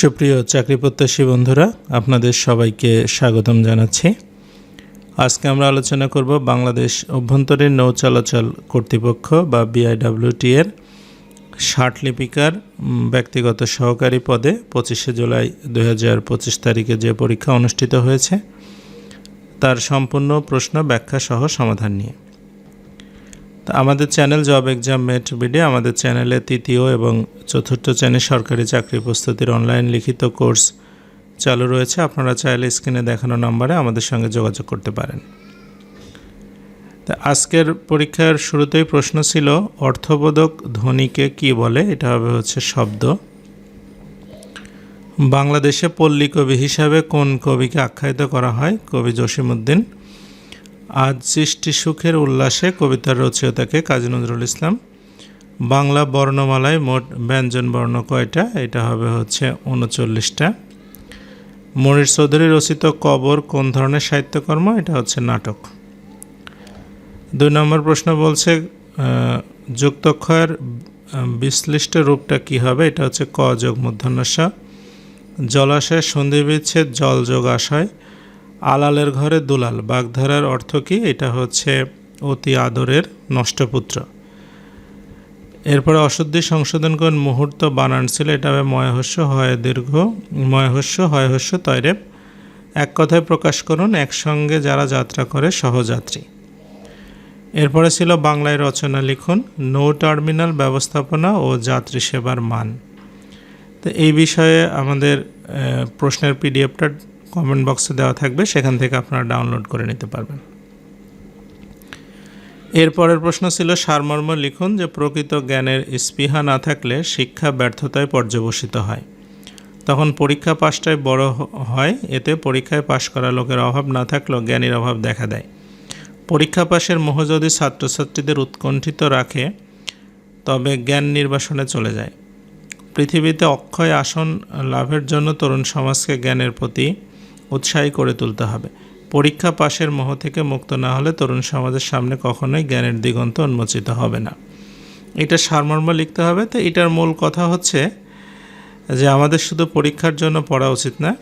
সুপ্রিয় চাকরি প্রত্যাশী বন্ধুরা, আপনাদের সবাইকে স্বাগতম জানাচ্ছি। আজকে আমরা আলোচনা করব বাংলাদেশ অভ্যন্তরীণ নৌ চলাচল কর্তৃপক্ষ বা বিআইডব্লিউটি এর ষাট লিপিকার ব্যক্তিগত সহকারী পদে পঁচিশে জুলাই দু হাজার পঁচিশ তারিখে যে পরীক্ষা অনুষ্ঠিত হয়েছে, তার সম্পূর্ণ প্রশ্ন ব্যাখ্যা সহ সমাধান নিয়ে। তা আমাদের channel job exam mate B আমাদের চ্যানেলে তৃতীয় এবং চতুর্থ শ্রেণির সরকারি চাকরি প্রস্তুতির অনলাইন লিখিত কোর্স চালু রয়েছে। আপনারা চাইলে স্ক্রিনে দেখানো নম্বরে আমাদের সঙ্গে যোগাযোগ করতে পারেন। তা আজকের পরীক্ষার শুরুতেই প্রশ্ন ছিল, অর্থবোধক ধ্বনিকে কি বলে? এটা হবে হচ্ছে শব্দ। বাংলাদেশে পল্লী কবি হিসাবে কোন কবিকে আখ্যায়িত করা হয়? কবি জসিমউদ্দিন। আজ সৃষ্টি সুখের উল্লাসে কবিতার রচয়িতাকে কাজী নজরুল ইসলাম। বাংলা বর্ণমালায় মোট ব্যঞ্জন বর্ণ কয়টা? এটা হবে হচ্ছে উনচল্লিশটা। মনির চৌধুরী রচিত কবর কোন ধরনের সাহিত্যকর্ম? এটা হচ্ছে নাটক। দুই নম্বর প্রশ্ন বলছে যুক্তক্ষয়ের বিশ্লিষ্ট রূপটা কি হবে? এটা হচ্ছে ক যোগ মূর্ধন্যস্য জলাশয় সন্ধি বিচ্ছেদ জল যোগ আশয় আলালের ঘরে দুলাল, বাগধারার অর্থ কি? এটা হচ্ছে অতি আদরের নষ্টপুত্র। এরপরে অশুদ্ধি সংশোধন কোন মুহূর্ত বানান ছিল এটা হবে ময়হস্য, হয় দীর্ঘ, ময়হস্য হয় হস্য তৈরেব এক কথায় প্রকাশ করুন, একসঙ্গে যারা যাত্রা করে সহযাত্রী। এরপরে ছিল বাংলায় রচনা লিখুন, নৌ টার্মিনাল ব্যবস্থাপনা ও যাত্রী সেবার মান। তো এই বিষয়ে আমাদের প্রশ্নের পিডিএফটা কমেন্ট বক্সে দেওয়া থাকবে, সেখান থেকে আপনারা ডাউনলোড করে নিতে পারবেন। এরপরের প্রশ্ন ছিল, সারমর্ম লিখুন যে, প্রকৃত জ্ঞানের স্পৃহা না থাকলে শিক্ষা ব্যর্থতায় পর্যবসিত হয়। তখন পরীক্ষা পাশটায় বড় হয়, এতে পরীক্ষায় পাশ করা লোকের অভাব না থাকলেও জ্ঞানীর অভাব দেখা দেয়। পরীক্ষা পাশের মোহ যদি ছাত্রছাত্রীদের উৎকণ্ঠিত রাখে, তবে জ্ঞান নির্বাসনে চলে যায়। পৃথিবীতে অক্ষয় আসন লাভের জন্য তরুণ সমাজকে জ্ঞানের প্রতি উৎসাহী করে তুলতে হবে। পরীক্ষা পাশের মোহ থেকে মুক্ত না হলে তরুণ সমাজের সামনে কখনোই জ্ঞানের দিগন্ত উন্মোচিত হবে না। এটা সারমর্ম লিখতে হবে। তো এটার মূল কথা হচ্ছে যে আমাদের শুধু পরীক্ষার জন্য পড়া উচিত না,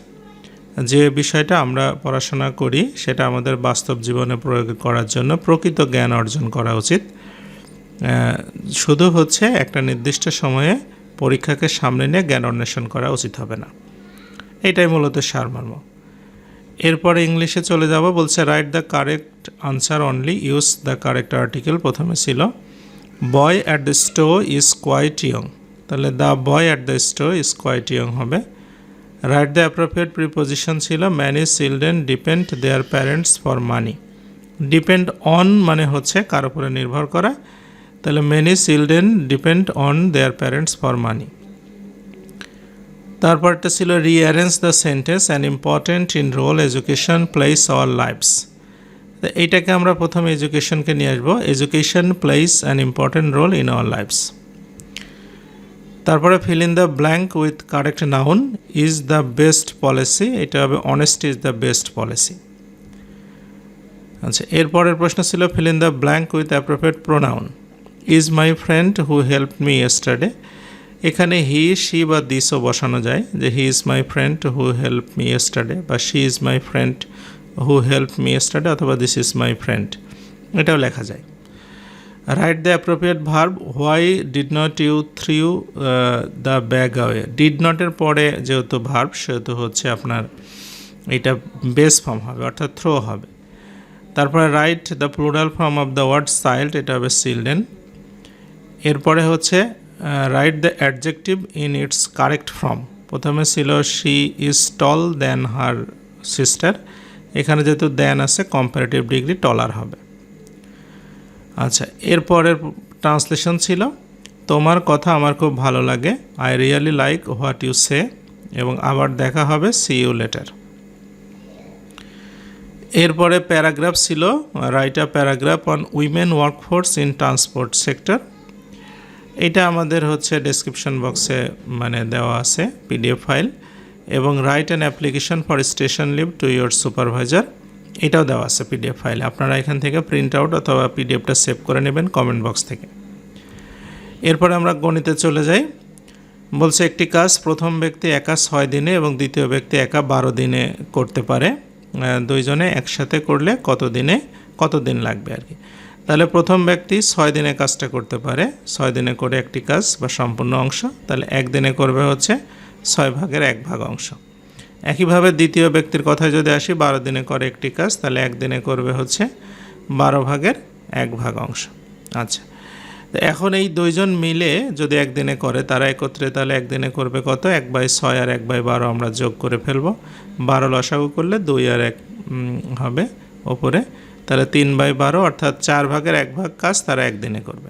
যে বিষয়টা আমরা পড়াশোনা করি সেটা আমাদের বাস্তব জীবনে প্রয়োগ করার জন্য প্রকৃত জ্ঞান অর্জন করা উচিত। শুধু হচ্ছে একটা নির্দিষ্ট সময়ে পরীক্ষাকে সামনে নিয়ে জ্ঞান অন্বেষণ করা উচিত হবে না। এটাই মূলত সারমর্ম। এরপরে ইংলিশে চলে যাব, বলছে write the correct answer only use the correct article প্রথমে ছিল boy at the store is quite young তাহলে the boy at the store is quite young হবে। রাইট দ্য অ্যাপ্রোপ্রিয়েট প্রিপোজিশন ছিল many children depend their parents for money depend on মানে হচ্ছে কার উপরে নির্ভর করা। তাহলে many children depend on their parents for money তারপরটা ছিল rearrange the sentence and important in role education place our lives এইটাকে আমরা প্রথমে এডুকেশনকে নিয়ে আসব। Education place an important role in our lives তারপরে fill in the blank with correct noun is the best policy এটা হবে honest is the best policy আচ্ছা এরপরের প্রশ্ন ছিল fill in the blank with appropriate pronoun is my friend who help me yesterday এখানে he, she বা দিসও বসানো যায় যে he is my friend who help me yesterday বা she is my friend who help me yesterday অথবা this is my friend. এটাও লেখা যায়। Write the appropriate verb, why did not you threw the bag away did নটের পরে যেহেতু verb, সেহেতু হচ্ছে আপনার এটা বেস ফর্ম হবে, অর্থাৎ থ্রো হবে। তারপরে write the plural form of the word child এটা হবে চিলড্রেন এরপরে হচ্ছে write the adjective in its correct form প্রথমে ছিল she is tall then her sister এখানে যেহেতু দেন আছে কম্পারেটিভ ডিগ্রি টলার হবে। আচ্ছা এরপরের ট্রান্সলেশন ছিল, তোমার কথা আমার খুব ভালো লাগে। I really like what you say এবং আবার দেখা হবে সি ইউ লেটার এরপরে প্যারাগ্রাফ ছিল write a paragraph on women workforce in transport sector এটা আমাদের হচ্ছে ডেসক্রিপশন বক্সে মানে দেওয়া আছে পিডিএফ ফাইল এবং write an application for station leave to your supervisor এটাও দেওয়া আছে পিডিএফ ফাইলে আপনারা এখান থেকে প্রিন্ট আউট অথবা পিডিএফটা সেভ করে নেবেন কমেন্ট বক্স থেকে। এরপরে আমরা গণিতে চলে যাই। বলছে, একটি কাজ প্রথম ব্যক্তি একা ছয় দিনে এবং দ্বিতীয় ব্যক্তি একা বারো দিনে করতে পারে। দুইজনে একসাথে করলে কত দিনে, কত দিন লাগবে আর কি? তাহলে প্রথম ব্যক্তি ছয় দিনে কাজটা করতে পারে। ছয় দিনে করে একটি কাজ বা সম্পূর্ণ অংশ, তাহলে একদিনে করবে হচ্ছে ছয় ভাগের এক ভাগ অংশ। একইভাবে দ্বিতীয় ব্যক্তির কথায় যদি আসি, বারো দিনে করে একটি কাজ, তাহলে একদিনে করবে হচ্ছে বারো ভাগের এক ভাগ অংশ। আচ্ছা এখন এই দুইজন মিলে যদি একদিনে করে, তারা একত্রে তাহলে একদিনে করবে কত? এক বাই ছয় আর এক বাই বারো আমরা যোগ করে ফেলব। বারো লসাগু করলে দুই আর এক হবে ওপরে তাহলে তিন বাই বারো অর্থাৎ চার ভাগের এক ভাগ কাজ তারা একদিনে করবে।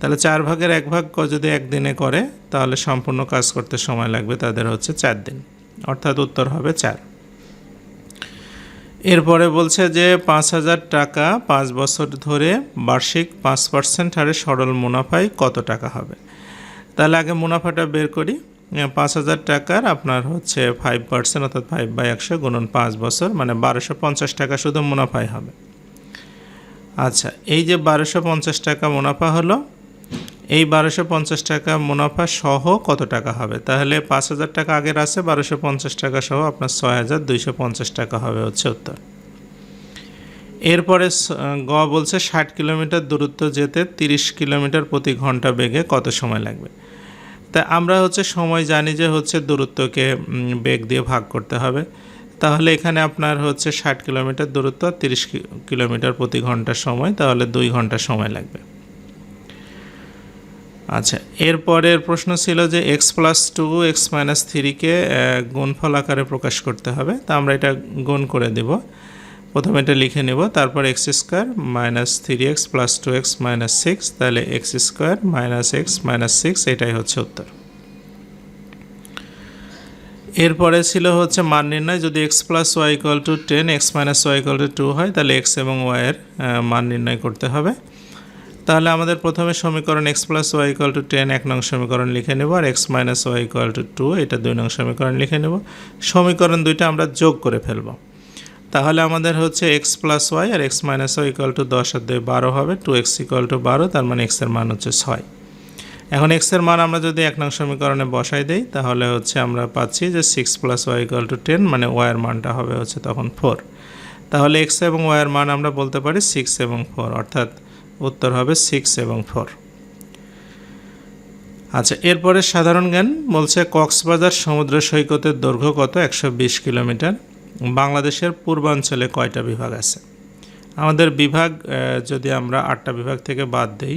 তাহলে চার ভাগের এক ভাগ যদি একদিনে করে, তাহলে সম্পূর্ণ কাজ করতে সময় লাগবে তাদের হচ্ছে চার দিন। অর্থাৎ উত্তর হবে চার। এরপরে বলছে যে পাঁচ হাজার টাকা পাঁচ বছর ধরে বার্ষিক পাঁচ পার্সেন্ট হারে সরল মুনাফায় কত টাকা হবে? তাহলে আগে মুনাফাটা বের করি। পাঁচ হাজার টাকার আপনার হচ্ছে ফাইভ পার্সেন্ট অর্থাৎ ফাইভ বাই একশো গুণন পাঁচ বছর মানে বারোশো পঞ্চাশ টাকা শুধু মুনাফাই হবে। আচ্ছা এই যে বারোশো পঞ্চাশ টাকা মুনাফা হলো, এই বারোশো পঞ্চাশ টাকা মুনাফা সহ কত টাকা হবে? তাহলে পাঁচ হাজার টাকা আগের আছে, বারোশো পঞ্চাশ টাকা সহ আপনার ছয় হাজার দুইশো পঞ্চাশ টাকা হবে হচ্ছে উত্তর। এরপরে গ বলছে ষাট কিলোমিটার দূরত্ব যেতে তিরিশ কিলোমিটার প্রতি ঘণ্টা বেগে কত সময় লাগবে? তা আমরা হচ্ছে সময় জানি যে হচ্ছে দূরত্বকে বেগ দিয়ে ভাগ করতে হবে। তাহলে এখানে আপনার হচ্ছে ষাট কিলোমিটার দূরত্ব আর তিরিশ কিলোমিটার প্রতি ঘণ্টা সময়, তাহলে দুই ঘণ্টা সময় লাগবে। আচ্ছা এরপরের প্রশ্ন ছিল যে X plus two, X minus থ্রিকে গুণফল আকারে প্রকাশ করতে হবে। তা আমরা এটা গুণ করে দেব। প্রথমে এটা লিখে নেব, তারপর X square minus three X plus two X minus six, তাহলে X square minus X minus six, এটাই হচ্ছে উত্তর। এরপরে ছিল হচ্ছে মান নির্ণয়। যদি X plus Y equal to ten X minus Y equal to two হয়, তাহলে এক্স এবং ওয়াইয়ের মান নির্ণয় করতে হবে। তাহলে আমাদের প্রথমে সমীকরণ X plus Y equal to ten এক নং সমীকরণ লিখে নেব, আর X minus Y equal to two এটা দুই নং সমীকরণ লিখে নেব। সমীকরণ দুইটা আমরা যোগ করে ফেলব। তাহলে আমাদের হচ্ছে X plus Y R X minus Y equal to দশ আর দুই বারো হবে টু এক্স ইকুয়াল টু বারো, তার মানে এক্সের মান হচ্ছে ছয়। এখন এক্সের মান আমরা যদি এক নং সমীকরণে বসাই দেই, তাহলে হচ্ছে আমরা পাচ্ছি যে six plus Y equal to ten মানে ওয়াইয়ের মানটা হবে হচ্ছে তখন ফোর তাহলে এক্স এবং ওয়াইয়ের মান আমরা বলতে পারি সিক্স এবং ফোর অর্থাৎ উত্তর হবে সিক্স এবং ফোর আচ্ছা এরপরে সাধারণ জ্ঞান বলছে কক্সবাজার সমুদ্র সৈকতের দৈর্ঘ্য কত? একশো বিশ কিলোমিটার। বাংলাদেশের পূর্বাঞ্চলে কয়টা বিভাগ আছে? আমাদের বিভাগ যদি আমরা আটটা বিভাগ থেকে বাদ দিই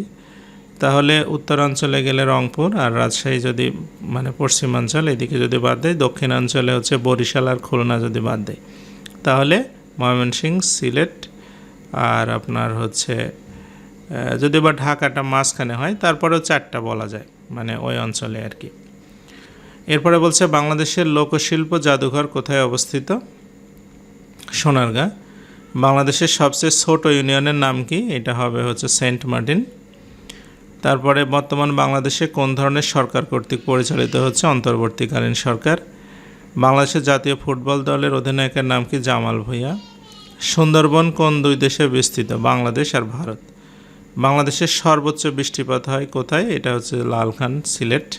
তাহলে উত্তরাঞ্চলে গেলে রংপুর আর রাজশাহী যদি মানে পশ্চিমাঞ্চল, এদিকে যদি বাদ দেয়, দক্ষিণাঞ্চলে হচ্ছে বরিশাল আর খুলনা যদি বাদ দেয়। তাহলে ময়মনসিংহ, সিলেট আর আপনার হচ্ছে যদি বা ঢাকাটা মাঝখানে হয়, তারপরেও চারটা বলা যায় মানে ওই অঞ্চলে আর কি। এরপরে বলছে, বাংলাদেশের লোকশিল্প জাদুঘর কোথায় অবস্থিত? সোনারগাঁ। বাংলাদেশের সবচেয়ে ছোট ইউনিয়নের নাম কি? এটা হবে হচ্ছে সেন্ট মার্টিন। তারপরে বর্তমান বাংলাদেশে কোন ধরনের সরকার কর্তৃক পরিচালিত হচ্ছে? অন্তর্বর্তীকালীন সরকার। বাংলাদেশের জাতীয় ফুটবল দলের অধিনায়কের নাম কি? জামাল ভুঁইয়া। সুন্দরবন কোন দুই দেশে বিস্তৃত? বাংলাদেশ আর ভারত। বাংলাদেশের সর্বোচ্চ বৃষ্টিপাত হয় কোথায়? এটা হচ্ছে লালখান সিলেট।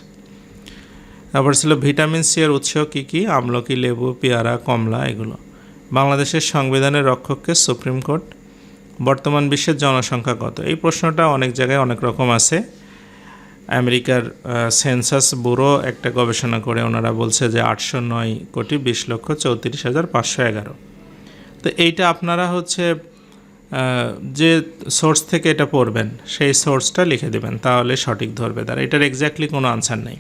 তারপর ছিল ভিটামিন সি এর উৎস কী কী? আমলকি, লেবু, পেয়ারা, কমলা, এগুলো। বাংলাদেশের সংবিধানের রক্ষককে সুপ্রিম কোর্ট। বর্তমান বিশ্বের জনসংখ্যা কত? এই প্রশ্নটা অনেক জায়গায় অনেক রকম আছে। আমেরিকার সেন্সাস ব্যুরো একটা গবেষণা করে ওনারা বলছে যে আটশো নয় কোটি বিশ লক্ষ চৌত্রিশ হাজার পাঁচশো এগারো। তো এইটা আপনারা হচ্ছে যে সোর্স থেকে এটা পড়বেন, সেই সোর্সটা লিখে দেবেন, তাহলে সঠিক ধরবে তার। এটার এক্স্যাক্টলি কোনো আনসার নেই।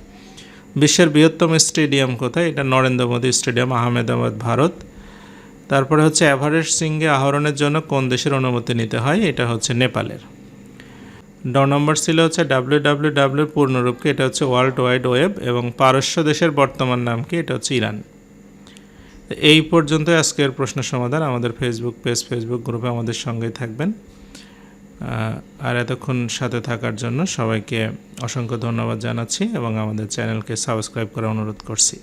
বিশ্বের বৃহত্তম স্টেডিয়াম কোথায়? এটা নরেন্দ্র মোদী স্টেডিয়াম, আহমেদাবাদ, ভারত। তারপরে হচ্ছে এভারেস্ট সিংহে আহরণের জন্য কোন দেশের অনুমতি নিতে হয়? এটা হচ্ছে নেপালের। ড নম্বর ছিল হচ্ছে ডাব্লিউ ডাব্লিউ ডাব্লিউ পূর্ণরূপকে, এটা হচ্ছে ওয়ার্ল্ড ওয়াইড ওয়েব, এবং পারস্য দেশের বর্তমান নাম কি? এটা হচ্ছে ইরান। এই পর্যন্ত আজকের প্রশ্ন সমাধান। আমাদের ফেসবুক পেজ ফেসবুক গ্রুপে আমাদের সঙ্গেই থাকবেন। আর এতক্ষণ সাথে থাকার জন্য সবাইকে অসংখ্য ধন্যবাদ জানাচ্ছি এবং আমাদের চ্যানেলকে সাবস্ক্রাইব করার অনুরোধ করছি।